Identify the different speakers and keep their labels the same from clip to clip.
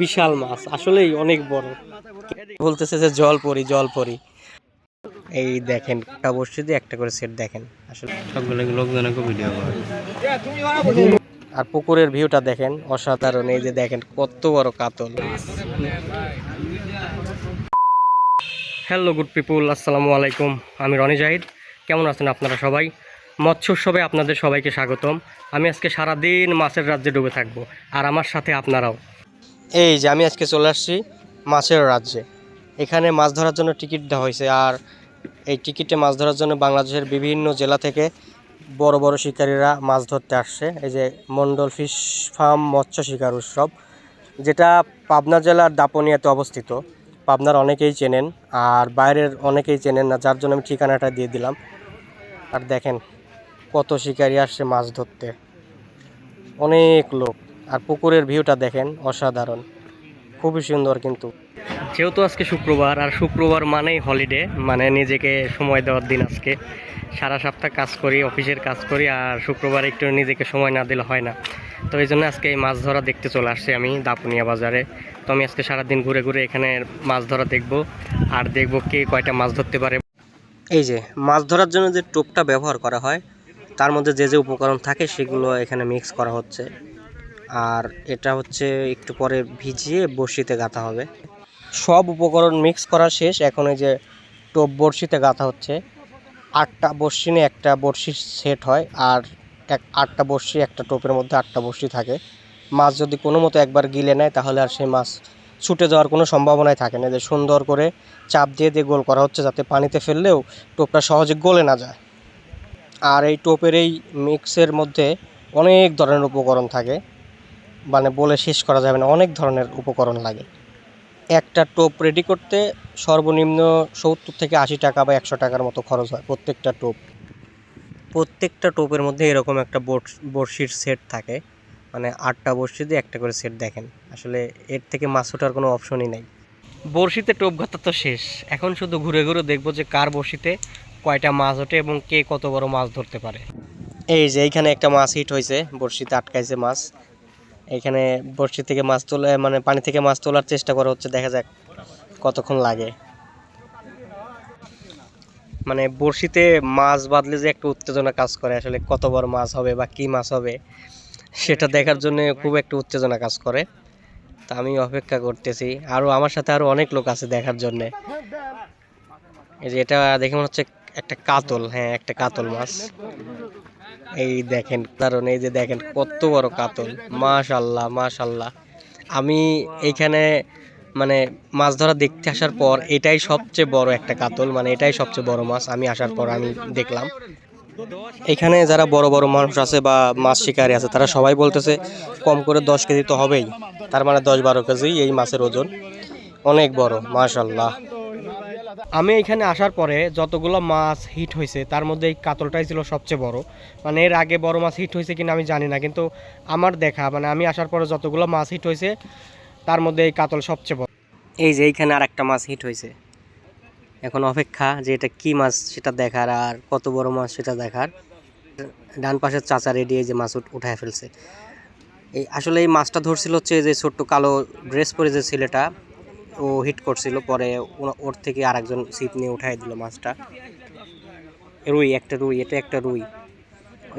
Speaker 1: বিশাল মাছ আসলেই অনেক বড়। বলতেছে যে জল পরি জল পরি এই দেখেন একটা বসে দিয়ে একটা করে সেট দেখেন আসলে।
Speaker 2: সবগুলো লোকজনকে ভিডিও করে?
Speaker 1: আর পুকুরের ভিউটা দেখেন অসাধারণ এই যে দেখেন কত বড় কাতল। হ্যালো গুড পিপুল আসসালামু আলাইকুম আমি রনি জাহিদ। কেমন আছেন আপনারা সবাই? মৎস্য উৎসবে আপনাদের সবাইকে স্বাগতম। আমি আজকে সারাদিন মাছের রাজ্যে ডুবে থাকব আর আমার সাথে আপনারাও। এই যে আমি আজকে চলে আসছি মাছের রাজ্যে। এখানে মাছ ধরার জন্য টিকিট দেওয়া হয়েছে আর এই টিকিটে মাছ ধরার জন্য বাংলাদেশের বিভিন্ন জেলা থেকে বড় বড় শিকারীরা মাছ ধরতে আসছে। এই যে মন্ডল ফিশ ফার্ম, মৎস্য শিকার উৎসব, যেটা পাবনা জেলার দাপনিয়াতে অবস্থিত। পাবনার অনেকেই চেনেন আর বাইরের অনেকেই চেনেন না, যার জন্য আমি ঠিকানাটা দিয়ে দিলাম। আর দেখেন কত শিকারী আসছে মাছ ধরতে। অনেক লোক। আর পুকুরের ভিউটা দেখেন অসাধারণ। খুবই সুন্দর কিন্তু। যেহেতু আজকে শুক্রবার আর শুক্রবার মানেই হলিডে মানে নিজেকে সময় দেওয়ার দিন আজকে। সারা সপ্তাহ কাজ করি অফিসের কাজ করি আর শুক্রবার একটু নিজেকে সময় না দিলে হয় না। তো এই জন্য আজকে এই মাছ ধরা দেখতে চলে আসছি আমি দাপুনিয়া বাজারে। তো আমি আজকে সারাদিন ঘুরে ঘুরে এখানে মাছ ধরা দেখব আর দেখব কে কয়টা মাছ ধরতে পারে। এই যে মাছ ধরার জন্য যে টোপটা ব্যবহার করা হয় তার মধ্যে যে যে উপকরণ থাকে সেগুলো এখানে মিক্স করা হচ্ছে। আর এটা হচ্ছে একটু পরে ভিজিয়ে বড়শিতে গাঁথা হবে। সব উপকরণ মিক্স করা শেষ। এখন এই যে টোপ বড়শিতে গাঁথা হচ্ছে। আটটা বড়শি নিয়ে একটা বড়শির সেট হয় আর এক, আটটা বড়শি, একটা টোপের মধ্যে আটটা বড়শি থাকে। মাছ যদি কোনো মতো একবার গিলে নেয় তাহলে আর সেই মাছ ছুটে যাওয়ার কোনো সম্ভাবনাই থাকে না। যে সুন্দর করে চাপ দিয়ে দিয়ে গোল করা হচ্ছে যাতে পানিতে ফেললেও টোপটা সহজে গলে না যায়। আর এই টোপের এই মিক্সের মধ্যে অনেক ধরনের উপকরণ থাকে। মানে বলে শেষ করা যাবে না অনেক ধরনের উপকরণ লাগে। একটা টোপ রেডি করতে সর্বনিম্ন সত্তর থেকে আশি টাকা বা একশো টাকার মতো খরচ হয় প্রত্যেকটা টোপ। প্রত্যেকটা টোপের মধ্যে এরকম একটা বড়- বড়শির সেট থাকে। মানে আটটা বড়শি দিয়ে একটা করে সেট দেখেন। আসলে এর থেকে মাছ ওঠার কোনো অপশনই নাই। বড়শিতে টোপ গাঁথা তো শেষ। এখন শুধু ঘুরে ঘুরে দেখব যে কার বড়শিতে কয়টা মাছ ওঠে এবং কে কত বড় মাছ ধরতে পারে। এই যে এইখানে একটা মাছ হিট হয়েছে বড়শিতে আটকাইছে মাছ। এইখানে বড়শি থেকে মাছ তোলা মানে পানি থেকে মাছ তোলার চেষ্টা করা হচ্ছে, দেখা যাক কতক্ষণ লাগে। মানে বড়শিতে মাছ বাঁধলে যে একটা উত্তেজনা কাজ করে, আসলে কত বড় মাছ হবে বা কি মাছ হবে, সেটা দেখার জন্য খুব একটা উত্তেজনা কাজ করে। তা আমি অপেক্ষা করতেছি আরও আমার সাথে আরও অনেক লোক আছে দেখার জন্যে। এই যে এটা দেখে মনে হচ্ছে একটা কাতল হ্যাঁ একটা কাতল মাছ। এই দেখেন কারণ, এই যে দেখেন কত বড় কাতল। মাশাল্লাহ মাশাল্লাহ। আমি এইখানে মানে মাছ ধরা দেখতে আসার পর এটাই সবচেয়ে বড় একটা কাতল মানে এটাই সবচেয়ে বড় মাছ আমি আসার পর আমি দেখলাম। এখানে যারা বড় বড় মানুষ আছে বা মাছ শিকারী আছে, তারা সবাই বলতেছে, কম করে দশ কেজি তো হবেই। তার মানে দশ বারো কেজি এই মাছের ওজন। অনেক বড়, মাশাল্লাহ। আমি এখানে আসার পরে যতগুলো মাছ হিট হয়েছে, তার মধ্যে এই কাতলটাই ছিল সবচেয়ে বড়। মানে এর আগে বড় মাছ হিট হয়েছে কিনা আমি জানি না, কিন্তু আমার দেখা মানে আমি আসার পরে যতগুলো মাছ হিট হয়েছে, তার মধ্যে এই কাতল সবচেয়ে বড়। এই যে এইখানে আর একটা মাছ হিট হয়েছে। এখন অপেক্ষা যে এটা কি মাছ সেটা দেখার আর কত বড় মাছ সেটা দেখার। ডান পাশের চাচা রেডি যে মাছ উঠায় ফেলছে। এই আসলে এই মাছটা ধরছিল হচ্ছে যে ছোট্ট কালো ড্রেস পরে যে ছেলেটা ও হিট করছিল, পরে ওর থেকে আরেকজন ছিপ নিয়ে উঠাই দিল মাছটা। রুই, একটা রুই, এটা একটা রুই।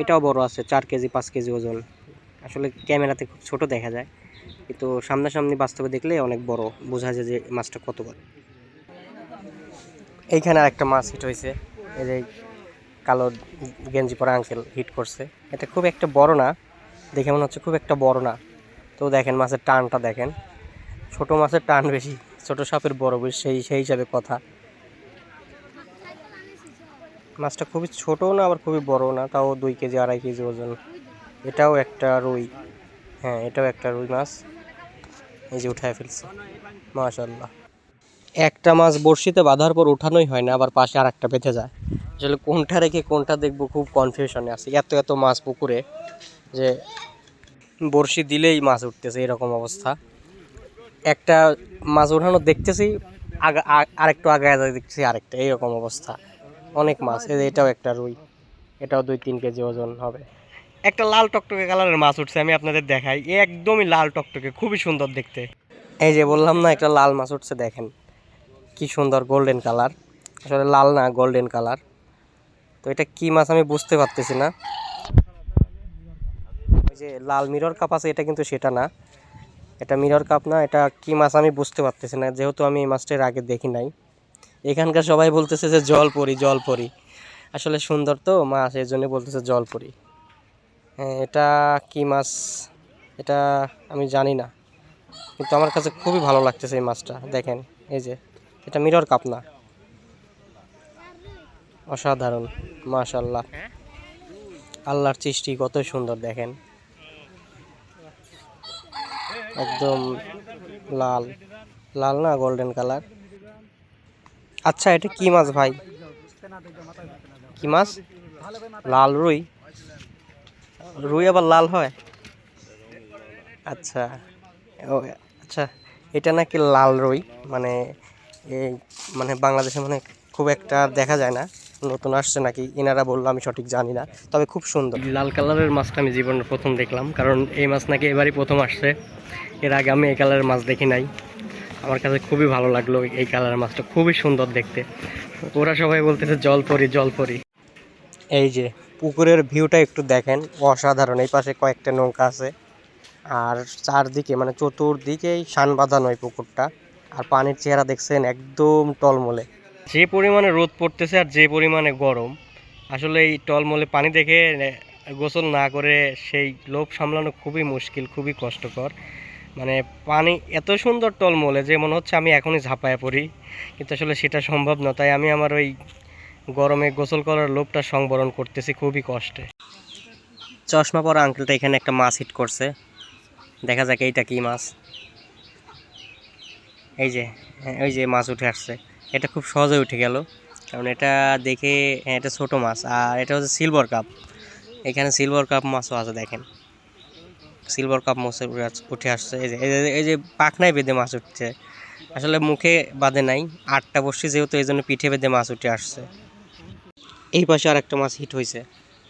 Speaker 1: এটাও বড় আছে, চার কেজি, পাঁচ কেজি ওজন। আসলে ক্যামেরাতে খুব ছোট দেখা যায়, কিন্তু সামনাসামনি বাস্তবে দেখলে অনেক বড়, বোঝা যায় যে মাছটা কত বড়। এইখানে আরেকটা মাছ হিট হয়েছে এই যে কালো গেঞ্জি পরা আঙ্কেল হিট করছে। এটা খুব একটা বড় না, দেখে মনে হচ্ছে খুব একটা বড় না। তো দেখেন মাছের টানটা দেখেন। ছোট মাছের টান বেশি, ছোট সাপের বড় বেশি, সেই সেই হিসাবে কথা। মাছটা খুবই ছোটও না, আবার খুবই বড়ও না, তাও দুই কেজি, আড়াই কেজি ওজন। এটাও একটা রুই। হ্যাঁ এটাও একটা রুই মাছ। এই যে উঠায় ফেলছে। মাশাল্লাহ একটা মাছ বড়শিতে বাঁধার পর উঠানোই হয় না, আবার পাশে আর একটা বেঁধে যায়। আসলে কোনটা রেখে কোনটা দেখব খুব কনফিউশনে আছে। এত এত মাছ পুকুরে যে বড়শি দিলেই মাছ উঠতেছে, এরকম অবস্থা। একটা মাছ ওঠানো দেখতেছি, আগা আরেকটু আগে দেখতেছি, আরেকটা, এইরকম অবস্থা। অনেক মাছ, এই যে এটাও একটা রুই, এটাও দুই তিন কেজি ওজন হবে। একটা লাল টকটকে কালারের মাছ উঠছে, আমি আপনাদের দেখাই, এ একদমই লাল টকটকে, খুবই সুন্দর দেখতে। এই যে বললাম না, একটা লাল মাছ উঠছে, দেখেন, কি সুন্দর গোল্ডেন কালার আসলে লাল না গোল্ডেন কালার তো এটা কি মাছ আমি বুঝতে পারতেছি না। ওই যে লাল মিরর কাপ আছে, এটা কিন্তু সেটা না। এটা মিরর কাপ না, এটা কি মাছ আমি বুঝতে পারতেছি না, যেহেতু আমি এই মাছটার আগে দেখি নাই। এখানকার সবাই বলতেছে যে জল পরি জল পরি আসলে সুন্দর তো মাছ, এই জন্য বলতেছে জল পরি হ্যাঁ এটা কি মাছ? এটা আমি জানি না। কিন্তু আমার কাছে খুবই ভালো লাগতেছে এই মাছটা, দেখেন, এই যে। এটা মিরর কাপ না। অসাধারণ মাশাল্লাহ আল্লাহর সৃষ্টি কত সুন্দর, দেখেন। একদম লাল। লাল না গোল্ডেন কালার আচ্ছা এটা কি মাছ ভাই? কি মাছ? লাল রুই। রুই আবার লাল হয়? আচ্ছা। ও আচ্ছা। এটা নাকি লাল রুই? মানে এই মানে বাংলাদেশে মানে খুব একটা দেখা যায় না। নতুন আসছে নাকি? এনারা বলল, আমি সঠিক জানি না। তবে খুব সুন্দর। লাল কালারের মাছটা আমি জীবনে প্রথম দেখলাম, কারণ এই মাছ নাকি এবারই প্রথম আসছে। এর আগে আমি এই কালারের মাছ দেখি নাই। আমার কাছে খুবই ভালো লাগল এই কালারের মাছটা, খুবই সুন্দর দেখতে। ওরা সবাই বলতেছে, জল পরি জল পরি। এই যে, পুকুরের ভিউটা একটু দেখেন, অসাধারণ। এই পাশে কয়েকটা নৌকা আছে। আর চারদিকে মানে চতুর্দিকেই শান বাঁধানো এই পুকুরটা। আর পানির চেহারা দেখছেন একদম টলমলে। যে পরিমাণে রোদ পড়তেছে আর যে পরিমাণে গরম, আসলে এই টলমলে পানি দেখে গোসল না করে সেই লোভ সামলানো খুবই মুশকিল, খুবই কষ্টকর। মানে পানি এত সুন্দর টলমলে যে মনে হচ্ছে আমি এখনই ঝাঁপায় পড়ি। কিন্তু আসলে সেটা সম্ভব না তাই আমি আমার ওই গরমে গোসল করার লোভটা সংবরণ করতেছি খুবই কষ্টে। চশমা পরা আঙ্কেলটা এখানে একটা মাছ হিট করছে। দেখা যাক এইটা কি মাছ। এই যে হ্যাঁ, ওই যে মাছ উঠে আসছে। এটা খুব সহজে উঠে গেল। কারণ এটা দেখে হ্যাঁ, এটা ছোট মাছ। আর এটা হচ্ছে সিলভার কাপ এখানে সিলভার কাপ মাছও আছে দেখেন। সিলভার কাপ মাছ উঠে আসছে। এই যে, এই যে- এই যে পাখনায় বেঁধে মাছ উঠছে। আসলে মুখে বাঁধে নাই, আটটা বসছি যেহেতু এই জন্য পিঠে বেঁধে মাছ উঠে আসছে। এই পাশে আর একটা মাছ হিট হয়েছে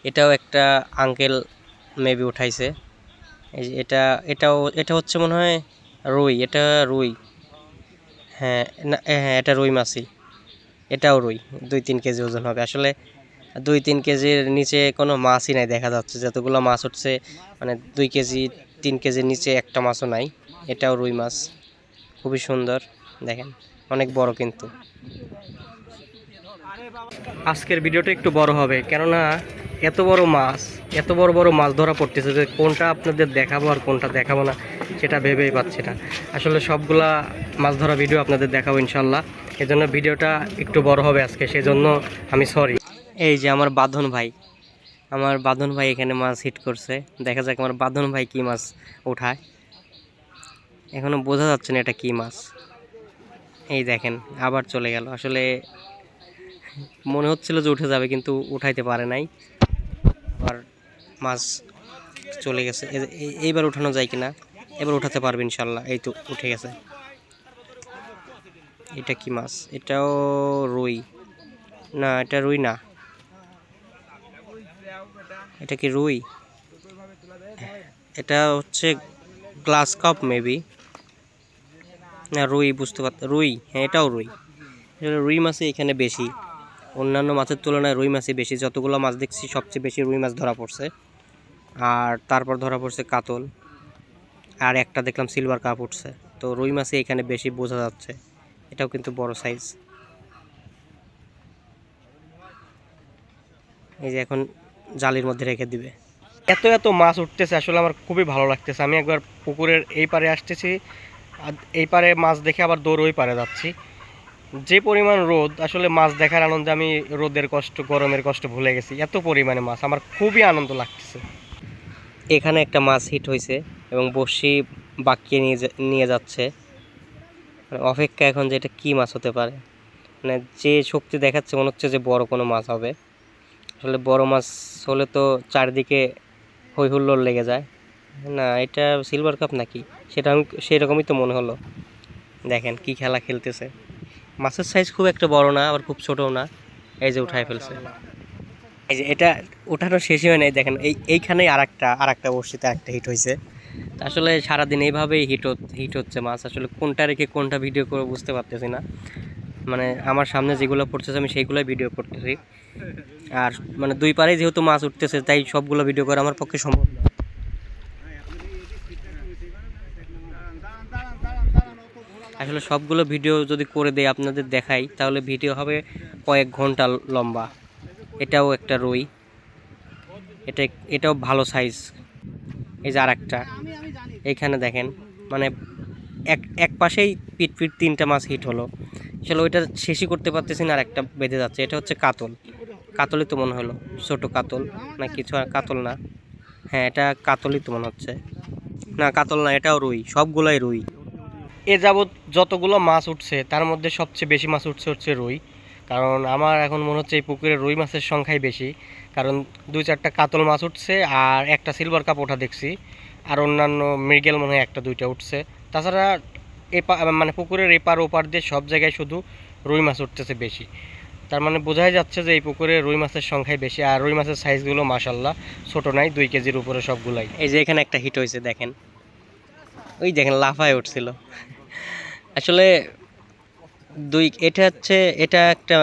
Speaker 1: এটাও একটা আঙ্কেল মেবি উঠাইছে। এই যে, এটা, এটাও, এটা হচ্ছে মনে হয় রুই, এটা রুই। হ্যাঁ না হ্যাঁ এটা রুই মাছই। এটাও রুই দুই তিন কেজি ওজন হবে। আসলে দুই তিন কেজির নিচে কোনো মাছই নাই, দেখা যাচ্ছে। যতগুলো মাছ উঠছে মানে দুই কেজি, তিন কেজির নিচে একটা মাছও নাই। এটাও রুই মাছ। খুবই সুন্দর, দেখেন, অনেক বড় কিন্তু। আজকের ভিডিওটা একটু বড় হবে, কেননা এত বড় মাছ, এত বড় বড় মাছ ধরা পড়তেছে যে কোনটা আপনাদের দেখাবো আর কোনটা দেখাবো না, সেটা ভেবেই পাচ্ছি না। আসলে সবগুলা মাছ ধরা ভিডিও আপনাদের দেখাবো ইনশাল্লাহ। এজন্য ভিডিওটা একটু বড় হবে আজকে, সেজন্য আমি সরি এই যে আমার বাঁধন ভাই। আমার বাঁধন ভাই এখানে মাছ হিট করছে। দেখা যাক আমার বাঁধন ভাই কি মাছ ওঠায় এখনও বোঝা যাচ্ছে না এটা কি মাছ। এই দেখেন, আবার চলে গেল। আসলে মনে হচ্ছিল যে উঠে যাবে, কিন্তু উঠাইতে পারে নাই। আবার মাছ চলে গেছে। এইবার উঠানো যায় কিনা? এবার উঠাতে পারবে ইনশাল্লাহ এই তো উঠে গেছে। এটা কি মাছ? এটাও রুই। না, এটা রুই না। এটা কি রুই? এটা হচ্ছে গ্লাস কাপ মেবি না, রুই বুঝতে পার রুই হ্যাঁ এটাও রুই। রুই মাছই এখানে বেশি। অন্যান্য মাছের তুলনায় রুই মাছই বেশি। যতগুলো মাছ দেখছি, সবচেয়ে বেশি রুই মাছ ধরা পড়ছে। আর তারপর ধরা পড়ছে কাতল। আর একটা দেখলাম সিলভার কাপ উঠছে। তো রুই মাছই এখানে বেশি বোঝা যাচ্ছে। এটাও কিন্তু বড় সাইজ এই যে এখন জালির মধ্যে রেখে দিবে। এত এত মাছ উঠতেছে আসলে আমার খুবই ভালো লাগতেছে। আমি একবার পুকুরের এই পারে আসতেছি আর এই পারে মাছ দেখে আবার দৌড় ওই পারে যাচ্ছি। যে পরিমাণ রোদ আসলে মাছ দেখার আনন্দে আমি রোদের কষ্ট গরমের কষ্ট ভুলে গেছি। এত পরিমাণে মাছ আমার খুবই আনন্দ লাগতেছে। এখানে একটা মাছ হিট হয়েছে এবং বসি বাকিয়ে নিয়ে নিয়ে যাচ্ছে। মানে অপেক্ষা এখন যে এটা কী মাছ হতে পারে? মানে যে শক্তি দেখাচ্ছে মনে হচ্ছে যে বড় কোনো মাছ হবে। আসলে বড় মাছ হলে তো চারদিকে হই হুল্লোড় লেগে যায়। না, এটা সিলভার কাপ নাকি? সেটা আমি, সেরকমই তো মনে হলো। দেখেন কি খেলা খেলতেছে। মাছের সাইজ খুব একটা বড় না, আবার খুব ছোটও না। এই যে উঠায় ফেলছে। এই যে এটা ওঠানো শেষই হয় নাই। দেখেন এই, এইখানেই আর একটা আর একটা বড়শিতে একটা হিট হয়েছে। আসলে সারাদিন এইভাবেই হিট হিট হচ্ছে মাছ। আসলে কোনটা রেখে কোনটা ভিডিও করে বুঝতে পারতেছি না। মানে আমার সামনে যেগুলো পড়তেছে, আমি সেইগুলোই ভিডিও করতেছি। আর মানে দুই পারেই যেহেতু মাছ উঠতেছে, তাই সবগুলো ভিডিও করা আমার পক্ষে সম্ভব না। আসলে সবগুলো ভিডিও যদি করে দেয় আপনাদের দেখাই, তাহলে ভিডিও হবে কয়েক ঘণ্টা লম্বা। এটাও একটা রুই। এটা এটাও ভালো সাইজ এই যে আর একটা এইখানে দেখেন মানে এক এক পাশেই পিট পিট তিনটা মাছ হিট হলো। আসলে ওইটা শেষই করতে পারতেছি না, আর একটা বেঁধে যাচ্ছে। এটা হচ্ছে কাতল। কাতলই তো মনে হলো, ছোটো কাতল না কিছু আর কাতল না। হ্যাঁ এটা কাতলই তো মনে হচ্ছে। না, কাতল না, এটাও রুই, সবগুলাই রুই। এ যাবৎ যতগুলো মাছ উঠছে, তার মধ্যে সবচেয়ে বেশি মাছ উঠছে হচ্ছে রুই। কারণ আমার এখন মনে হচ্ছে এই পুকুরে রুই মাছের সংখ্যাই বেশি। কারণ দুই চারটা কাতল মাছ উঠছে আর একটা সিলভার কাপ ওঠা দেখছি। আর অন্যান্য মৃগেল মনে হয় একটা, দুইটা উঠছে। তাছাড়া এপা মানে পুকুরের এপার ওপার দিয়ে সব জায়গায় শুধু রুই মাছ উঠতেছে বেশি। তার মানে বোঝাই যাচ্ছে যে এই পুকুরে রুই মাছের সংখ্যাই বেশি, আর রুই মাছের সাইজগুলো মাসাল্লাহ ছোট নাই, দুই কেজির উপরে সবগুলাই। এই যে এখানে একটা হিট হয়েছে, দেখেন। ওই দেখেন, লাফায় উঠছিল। আসলে দুই, এটা হচ্ছে, এটা একটা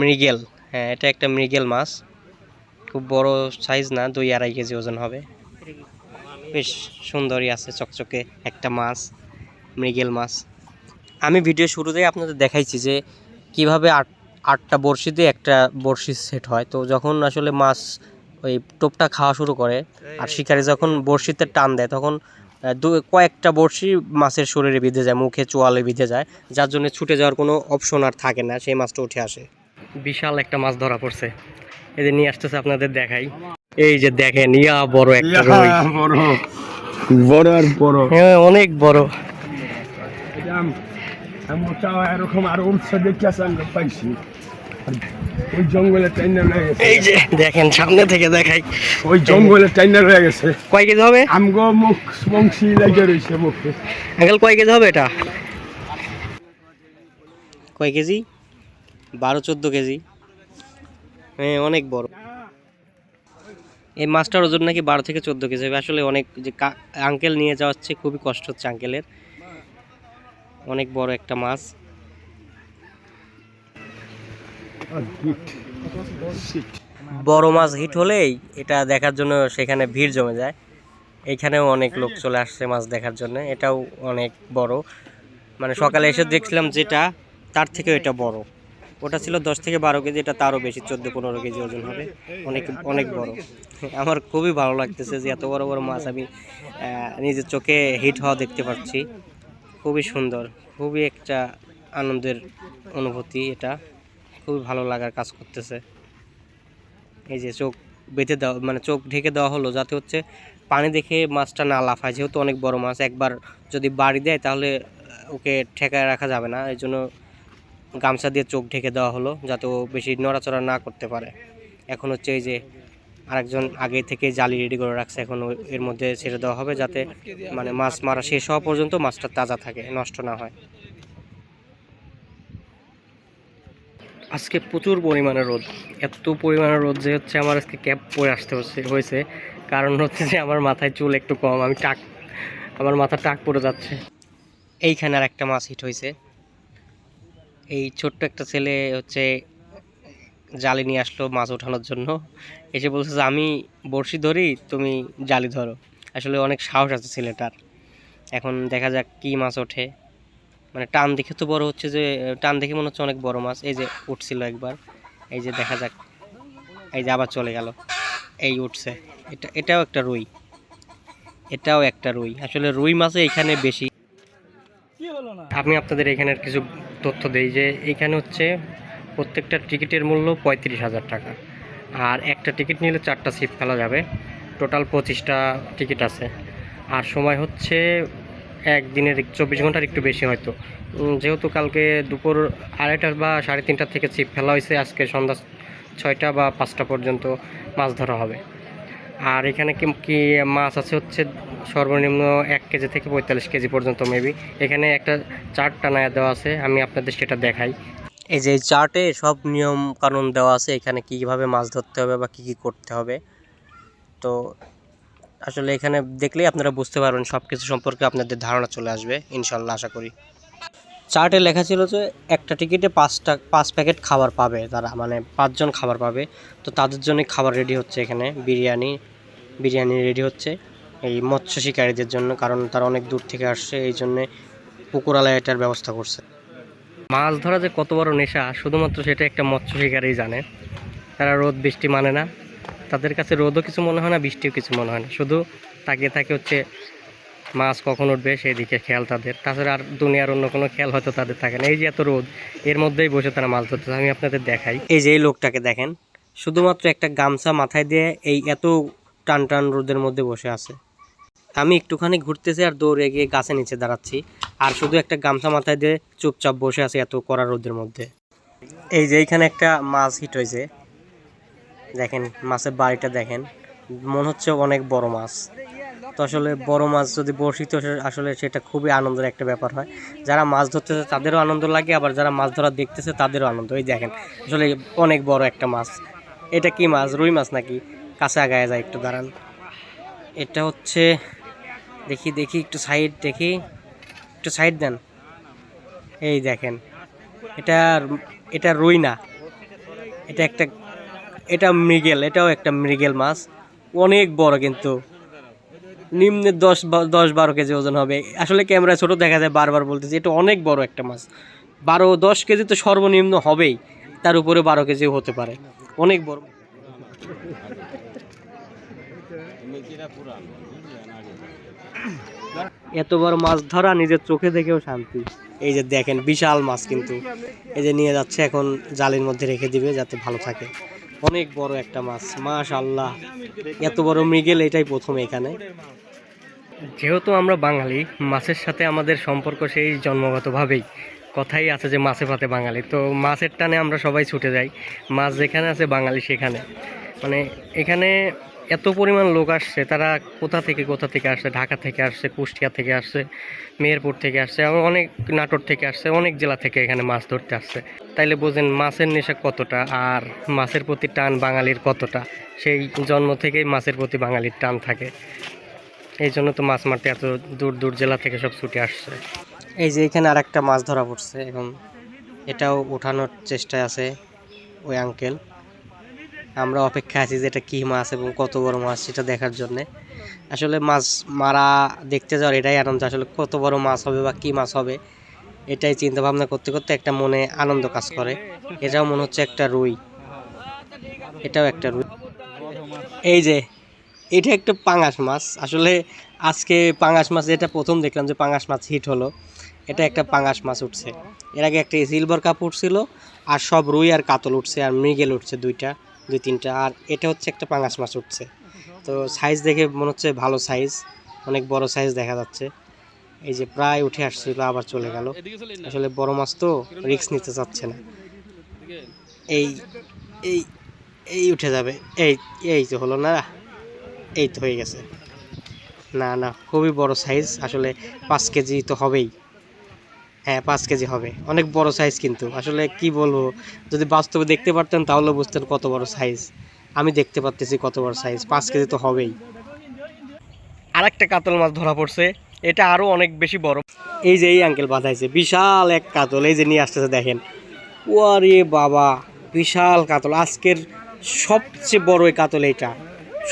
Speaker 1: মৃগেল। হ্যাঁ এটা একটা মৃগেল মাছ। খুব বড় সাইজ না, দুই আড়াই কেজি ওজন হবে। বেশ সুন্দরই আছে, চকচকে একটা মাছ। মৃগেল মাছ। আমি ভিডিও শুরুতেই আপনাদের দেখাইছি যে কীভাবে আট আটটা বড়শিতে একটা বড়শি সেট হয়। তো যখন আসলে মাছ ওই টোপটা খাওয়া শুরু করে আর শিকারি যখন বড়শিতে টান দেয় তখন দু কয়েকটা বড়শি মাছের শরীরে বিঁধে যায় মুখে চোয়ালে বিঁধে যায়। যার জন্য ছুটে যাওয়ার কোনো অপশন আর থাকে না সেই মাছটা উঠে আসে। বিশাল একটা মাছ ধরা পড়ছে। এই যে নিয়ে আসতেছে আপনাদের দেখাই। এই যে দেখেন ইয়া বড় একটা
Speaker 2: বড়। বড় আর বড়।
Speaker 1: হ্যাঁ অনেক বড়।
Speaker 2: মোটাও এরকম আর উঠছে দেখে আমরা পাইছি। ওই জঙ্গলে টাইনা রয়ে গেছে।
Speaker 1: এই যে দেখেন সামনে থেকে দেখাই।
Speaker 2: ওই জঙ্গলে টাইনা রয়ে গেছে।
Speaker 1: কয় কেজি হবে?
Speaker 2: আমগো মুখ বংশী লাগে রয়েছে মুখে।
Speaker 1: আঙ্কেল কয় কেজি হবে এটা? কয় কেজি? বারো চোদ্দ কেজি। হ্যাঁ অনেক বড়। এই মাছটার ওজন নাকি বারো থেকে চোদ্দ কেজি হবে। আসলে অনেক যে আঙ্কেল নিয়ে যাওয়া হচ্ছে খুবই কষ্ট হচ্ছে আঙ্কেলের। অনেক বড় একটা মাছ। বড় মাছ হিট হলেই এটা দেখার জন্য সেখানে ভিড় জমে যায়। এখানেও অনেক লোক চলে আসছে মাছ দেখার জন্য, এটাও অনেক বড়। মানে সকালে এসে দেখছিলাম যেটা, তার থেকে এটা বড়। ওটা ছিল দশ থেকে বারো কেজি, এটা তারও বেশি, চোদ্দ পনেরো কেজি ওজন হবে। অনেক অনেক বড়। আমার খুবই ভালো লাগতেছে যে এত বড় বড় মাছ আমি নিজের চোখে হিট হওয়া দেখতে পাচ্ছি। খুবই সুন্দর, খুবই একটা আনন্দের অনুভূতি এটা, খুবই ভালো লাগার কাজ করতেছে। এই যে চোখ বেঁধে দেওয়া মানে চোখ ঢেকে দেওয়া হলো যাতে হচ্ছে পানি দেখে মাছটা না লাফায়, যেহেতু অনেক বড় মাছ, একবার যদি বাড়ি দেয় তাহলে ওকে ঠেকায় রাখা যাবে না, এই জন্য গামছা দিয়ে চোখ ঢেকে দেওয়া হলো যাতে ও বেশি নড়াচড়া না করতে পারে। এখন হচ্ছে এই যে আরেকজন আগে থেকে জালি রেডি করে রাখছে, এখন এর মধ্যে ছেড়ে দেওয়া হবে যাতে মানে মাছ মারা শেষ হওয়া পর্যন্ত মাছটা তাজা থাকে, নষ্ট না হয়। আজকে প্রচুর পরিমাণে রোদ, এত পরিমাণে রোদ যে হচ্ছে আমার আজকে ক্যাপ পরে আসতে হচ্ছে, হয়েছে। কারণ হচ্ছে যে আমার মাথায় চুল একটু কম, আমি টাক, আমার মাথা টাক পড়ে যাচ্ছে। এইখানে আর একটা মাছ হিট হয়েছে। এই ছোট্ট একটা ছেলে হচ্ছে জালি নিয়ে আসলো মাছ ওঠানোর জন্য। এসে বলছে যে আমি বড়শি ধরি তুমি জালি ধরো। আসলে অনেক সাহস আছে ছেলেটার। এখন দেখা যাক কি মাছ ওঠে। মানে টান দেখে তো বড় হচ্ছে যে টান দেখে মনে হচ্ছে অনেক বড় মাছ। এই যে উঠছিল একবার। এই যে দেখা যাক। এই যে আবার চলে গেল। এই উঠছে। এটা এটাও একটা রুই। এটাও একটা রুই। আসলে রুই মাছে এখানে বেশি। আমি আপনাদের এখানের কিছু তথ্য দেই যে এখানে হচ্ছে প্রত্যেকটা টিকিটের মূল্য পঁয়ত্রিশ হাজার টাকা। আর একটা টিকিট নিলে চারটা সিট ফেলা যাবে। টোটাল পঁচিশটা টিকিট আছে। আর সময় হচ্ছে একদিনের চব্বিশ ঘণ্টার একটু বেশি হয়তো। যেহেতু কালকে দুপুর আড়াইটা বা সাড়ে তিনটা থেকে ছিপ ফেলা হয়েছে, আজকে সন্ধ্যা ছয়টা বা পাঁচটা পর্যন্ত মাছ ধরা হবে। আর এখানে কি কি মাছ আছে হচ্ছে সর্বনিম্ন এক কেজি থেকে পঁয়তাল্লিশ কেজি পর্যন্ত মেবি এখানে একটা চার্ট টানায় দেওয়া আছে, আমি আপনাদের সেটা দেখাই। এই যে চার্টে সব নিয়ম কানুন দেওয়া আছে, এখানে কীভাবে মাছ ধরতে হবে বা কী কী করতে হবে। তো আসলে এখানে দেখলেই আপনারা বুঝতে পারবেন সব কিছু সম্পর্কে আপনাদের ধারণা চলে আসবে ইনশাল্লাহ আশা করি। চার্টে লেখা ছিল যে একটা টিকিটে পাঁচটা, পাঁচ প্যাকেট খাবার পাবে তারা মানে পাঁচজন খাবার পাবে। তো তাদের জন্য খাবার রেডি হচ্ছে এখানে, বিরিয়ানি বিরিয়ানি রেডি হচ্ছে এই মৎস্য শিকারীদের জন্য, কারণ তারা অনেক দূর থেকে আসছে, এই জন্যে পুকুরালায় এটার ব্যবস্থা করছে। মাছ ধরা যে কত বড় নেশা, শুধুমাত্র সেটা একটা মৎস্য শিকারী জানে। তারা রোদ, বৃষ্টি মানে না। তাদের কাছে রোদও কিছু মনে হয় না, বৃষ্টিও কিছু মনে হয় না। শুধু তাকিয়ে থাকে হচ্ছে মাছ কখন উঠবে, সেই দিকে খেয়াল তাদের। তাছাড়া আর দুনিয়ার অন্য কোনো খেয়াল হয়তো তাদের থাকে না। এই যে এত রোদ, এর মধ্যেই বসে তারা মাছ ধরতে আমি আপনাদের দেখাই। এই যে এই লোকটাকে দেখেন, শুধুমাত্র একটা গামছা মাথায় দিয়ে এই এত টান টান রোদের মধ্যে বসে আছে। আমি একটুখানি ঘুরতেছি আর দৌড়ে গিয়ে গাছের নিচে দাঁড়াচ্ছি। আর শুধু একটা গামছা মাথায় দিয়ে চুপচাপ বসে আছে এত কড়া রোদের মধ্যে। এই যে এইখানে একটা মাছ হিট হয়েছে। দেখেন, মাছের বাড়িটা দেখেন। মনে হচ্ছে অনেক বড় মাছ। তো আসলে বড় মাছ যদি বড়শিত আসলে সেটা খুবই আনন্দের একটা ব্যাপার হয়। যারা মাছ ধরতেছে, তাদেরও আনন্দ লাগে, আবার যারা মাছ ধরা দেখতেছে, তাদেরও আনন্দ। এই দেখেন, আসলে অনেক বড় একটা মাছ। এটা কি মাছ? রুই মাছ নাকি? কাছে আগায় যায়, একটু দাঁড়ান। এটা হচ্ছে দেখি দেখি, একটু সাইড দেখি। একটু সাইড দেন। এই দেখেন, এটা এটা রুই না এটা একটা, এটা মৃগেল, এটাও একটা মৃগেল মাছ। অনেক বড় কিন্তু। নিম্নে দশ দশ বারো কেজি ওজন হবে। আসলে ক্যামেরায় ছোট দেখা যায়, বারবার বলতেছি, এটা অনেক বড় একটা মাছ। বারো, দশ কেজি তো সর্বনিম্ন হবেই। তার উপরে বারো কেজিও হতে পারে। অনেক বড়। এত বড় মাছ ধরা নিজের চোখে দেখেও শান্তি। এই যে দেখেন বিশাল মাছ কিন্তু। এই যে নিয়ে যাচ্ছে এখন জালের মধ্যে রেখে দিবে যাতে ভালো থাকে। অনেক বড় একটা মাছ মাশাল্লাহ এত বড় মৃগেল এটাই প্রথম এখানে। যেহেতু আমরা বাঙালি মাছের সাথে আমাদের সম্পর্ক সেই জন্মগতভাবেই। কথাই আছে যে মাছে ভাতে বাঙালি। তো মাছের টানে আমরা সবাই ছুটে যাই। মাছ যেখানে আছে বাঙালি সেখানে। মানে এখানে এত পরিমাণ লোক আসছে, তারা কোথা থেকে কোথা থেকে আসছে? ঢাকা থেকে আসছে, কুষ্টিয়া থেকে আসছে, মেহেরপুর থেকে আসছে এবং অনেক নাটোর থেকে আসছে, অনেক জেলা থেকে এখানে মাছ ধরতে আসছে। তাইলে বোঝেন মাছের নেশা কতটা আর মাছের প্রতি টান বাঙালির কতটা? সেই জন্ম থেকেই মাছের প্রতি বাঙালির টান থাকে। এই জন্য তো মাছ মারতে এত দূর দূর জেলা থেকে সব ছুটে আসছে। এই যে এখানে আর একটা মাছ ধরা পড়ছে এবং এটাও ওঠানোর চেষ্টায় আছে ওই আঙ্কেল আমরা অপেক্ষা আছি যে এটা কী মাছ এবং কত বড় মাছ সেটা দেখার জন্যে। আসলে মাছ মারা দেখতে যাওয়ার এটাই আনন্দ, আসলে কত বড় মাছ হবে বা কী মাছ হবে এটাই চিন্তা ভাবনা করতে করতে একটা মনে আনন্দ কাজ করে। এটাও মনে হচ্ছে একটা রুই। এটাও একটা রুই। এই যে, এটা একটা পাঙাশ মাছ। আসলে আজকে পাঙাশ মাছ এটা প্রথম দেখলাম যে পাঙাশ মাছ হিট হলো, এটা একটা পাঙাশ মাছ উঠছে। এর আগে একটা সিলভার কাপ উঠছিল আর সব রুই আর কাতল উঠছে আর মৃগেল উঠছে দুইটা। দুই তিনটা আর এটা হচ্ছে একটা পাঙাশ মাছ উঠছে। তো সাইজ দেখে মনে হচ্ছে ভালো সাইজ অনেক বড় সাইজ দেখা যাচ্ছে। এই যে প্রায় উঠে আসছিল, আবার চলে গেল। আসলে বড় মাছ তো রিস্ক নিতে চাচ্ছে না। এই এই এই উঠে যাবে। এই এই তো হলো না। এই তো হয়ে গেছে। না না, খুবই বড় সাইজ আসলে পাঁচ কেজি তো হবেই। হ্যাঁ পাঁচ কেজি হবে। অনেক বড় সাইজ কিন্তু। আসলে কি বলব? যদি বাস্তবে দেখতে পারতেন তাহলে বুঝতেন কত বড় সাইজ আমি দেখতে পারতেছি কত বড় সাইজ পাঁচ কেজি তো হবেই। আর একটা কাতল মাছ ধরা পড়ছে। এটা আরও অনেক বেশি বড়। এই যে এই আঙ্কেল বাঁধাইছে বিশাল এক কাতল। এই যে নিয়ে আসতেছে দেখেন। ওরে বাবা বিশাল কাতল। আজকের সবচেয়ে বড় এই কাতল এইটা।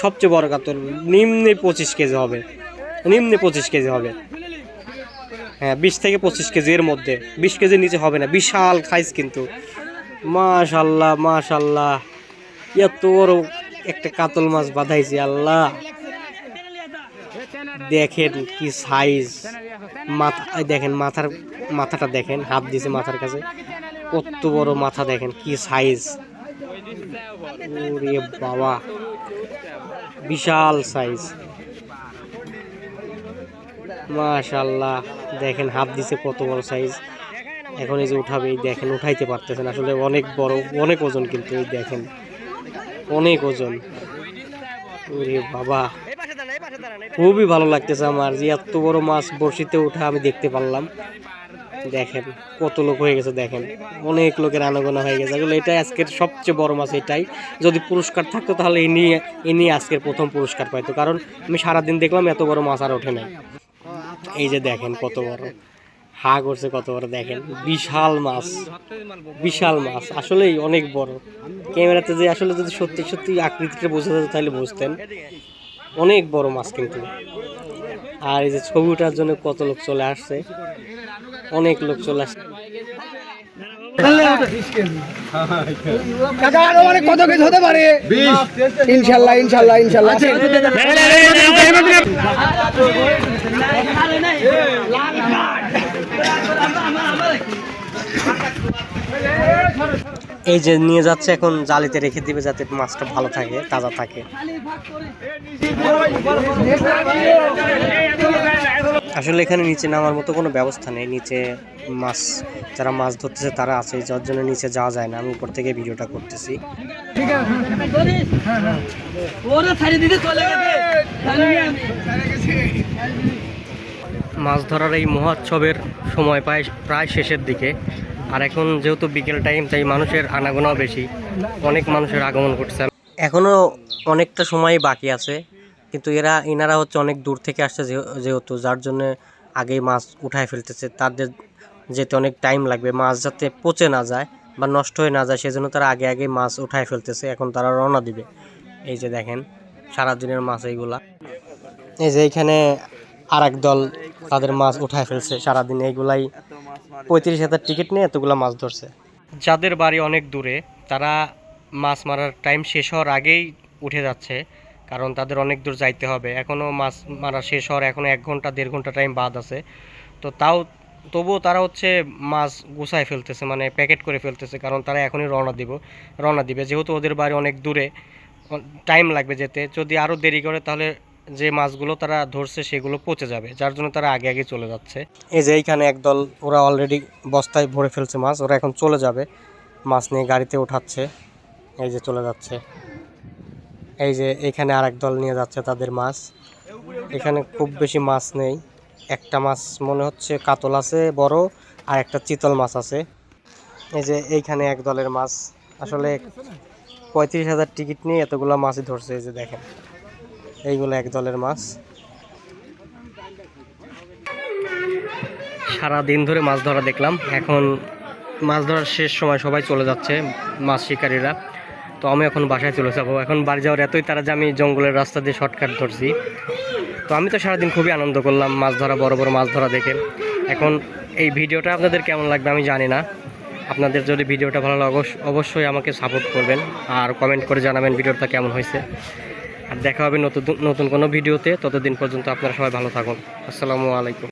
Speaker 1: সবচেয়ে বড় কাতল। নিম্নে পঁচিশ কেজি হবে। নিম্নে পঁচিশ কেজি হবে। হ্যাঁ বিশ থেকে পঁচিশ কেজি এর মধ্যে। বিশ কেজির নিচে হবে না, বিশাল সাইজ কিন্তু। মাশাল্লাহ মাশাল্লাহ। এত বড় একটা কাতল মাছ বাঁধাইছি, আল্লাহ। দেখেন কি সাইজ মাথা দেখেন মাথার, মাথাটা দেখেন, হাত দিয়েছে মাথার কাছে। কত বড় মাথা দেখেন, কি সাইজ ওরে বাবা, বিশাল সাইজ মাশাল্লাহ দেখেন হাত দিছে কত বড় সাইজ এখন এই যে উঠাবে দেখেন, উঠাইতে পারতেছেন। আসলে অনেক বড়, অনেক ওজন কিন্তু এই দেখেন। অনেক ওজন। ওরে বাবা। খুবই ভালো লাগতেছে আমার যে এত বড় মাছ বড়শিতে উঠা আমি দেখতে পারলাম। দেখেন, কত লোক হয়ে গেছে, দেখেন। অনেক লোকের আনাগোনা হয়ে গেছে। এগুলো এটাই আজকের সবচেয়ে বড় মাছ এটাই। যদি পুরস্কার থাকতো তাহলে এ নিয়ে এ নিয়ে আজকের প্রথম পুরস্কার পাইতো। কারণ আমি সারাদিন দেখলাম এত বড় মাছ আর ওঠে নাই। এই যে দেখেন কত বড়। হা করছে কত বড়, দেখেন। বিশাল মাছ। বিশাল মাছ। আসলেই অনেক বড়। ক্যামেরাতে যে আসলে যদি সত্যি সত্যি আকৃতিটা বোঝা যেত তাহলে বুঝতেন। অনেক বড় মাছ কিন্তু। আর এই যে ছবি ওঠার জন্য কত লোক চলে আসছে। অনেক লোক চলে আসছে।
Speaker 3: কত কিছু হতে পারে ইনশাল্লাহ ইনশাল্লাহ ইনশাল্লাহ
Speaker 1: এই যে নিয়ে যাচ্ছে এখন জালিতে রেখে দিবে যাতে মাছটা ভালো থাকে তাজা থাকে। আসলে এখানে নিচে নামার মতো কোনো ব্যবস্থা নেই। নিচে মাছ যারা মাছ ধরতেছে তারা আছে যার জন্য নিচে যাওয়া যায় না। আমি উপর থেকে ভিডিওটা করতেছি। মাছ ধরার এই মহোৎসবের সময় প্রায় প্রায় শেষের দিকে। আর এখন যেহেতু বিকেল টাইম, তাই মানুষের আনাগোনাও বেশি। অনেক মানুষের আগমন করছে এখনও অনেকটা সময় বাকি আছে, কিন্তু এরা এনারা হচ্ছে অনেক দূর থেকে আসছে যেহেতু, যার জন্য আগেই মাছ উঠায় ফেলতেছে। তাদের যেতে অনেক টাইম লাগবে। মাছ যাতে পচে না যায় বা নষ্ট হয়ে না যায়, সেজন্য তারা আগে আগে মাছ উঠায় ফেলতেছে। এখন তারা রওনা দিবে। এই যে দেখেন, সারাদিনের মাছ এইগুলা। এই যে এইখানে আর দল তাদের মাছ উঠায় ফেলছে সারাদিন। এইগুলাই পঁয়ত্রিশ হাজার টিকিট নিয়ে এতগুলো মাছ ধরছে। যাদের বাড়ি অনেক দূরে, তারা মাছ মারার টাইম শেষ হওয়ার আগেই উঠে যাচ্ছে, কারণ তাদের অনেক দূর যাইতে হবে। এখনও মাছ মারা শেষ হওয়ার এখনও এক ঘণ্টা, দেড় ঘণ্টা টাইম বাদ আছে। তো তাও, তবুও তারা হচ্ছে মাছ গুছায় ফেলতেছে মানে প্যাকেট করে ফেলতেছে, কারণ তারা এখনই রওনা দিব, রওনা দিবে। যেহেতু ওদের বাড়ি অনেক দূরে টাইম লাগবে যেতে। যদি আরও দেরি করে, তাহলে যে মাছগুলো তারা ধরছে, সেগুলো পচে যাবে। যার জন্য তারা আগে আগে চলে যাচ্ছে। এই যে এইখানে একদল, ওরা অলরেডি বস্তায় ভরে ফেলছে মাছ, ওরা এখন চলে যাবে। মাছ নিয়ে গাড়িতে ওঠাচ্ছে, এই যে চলে যাচ্ছে। এই যে এখানে আর দল নিয়ে যাচ্ছে তাদের মাছ। এখানে খুব বেশি মাছ নেই। একটা মাছ মনে হচ্ছে কাতল আছে, বড়, আর একটা চিতল মাছ আছে। এই যে এইখানে এক দলের মাছ। আসলে পঁয়ত্রিশ হাজার টিকিট নিয়ে এতগুলো মাছই ধরছে, এই যে দেখেন। এইগুলো এক দলের মাছ। সারা দিন ধরে মাছ ধরা দেখলাম। এখন মাছ ধরার শেষ সময় সবাই চলে যাচ্ছে মাছ শিকারীরা। তো আমি এখন বাসায় চলে যাব। এখন বাড়ি যাওয়ার এতই তারা যে আমি জঙ্গলের রাস্তা দিয়ে শর্টকাট ধরছি। তো আমি তো সারাদিন খুবই আনন্দ করলাম মাছ ধরা, বড় বড় মাছ ধরা দেখে। এখন এই ভিডিওটা আপনাদের কেমন লাগবে আমি জানি না। আপনাদের যদি ভিডিওটা ভালো লাগে অবশ্য- অবশ্যই আমাকে সাপোর্ট করবেন। আর কমেন্ট করে জানাবেন ভিডিওটা কেমন হয়েছে। আর দেখা হবে নতুন নতুন কোনো ভিডিওতে। ততদিন পর্যন্ত আপনারা সবাই ভালো থাকুন। আসসালামু আলাইকুম।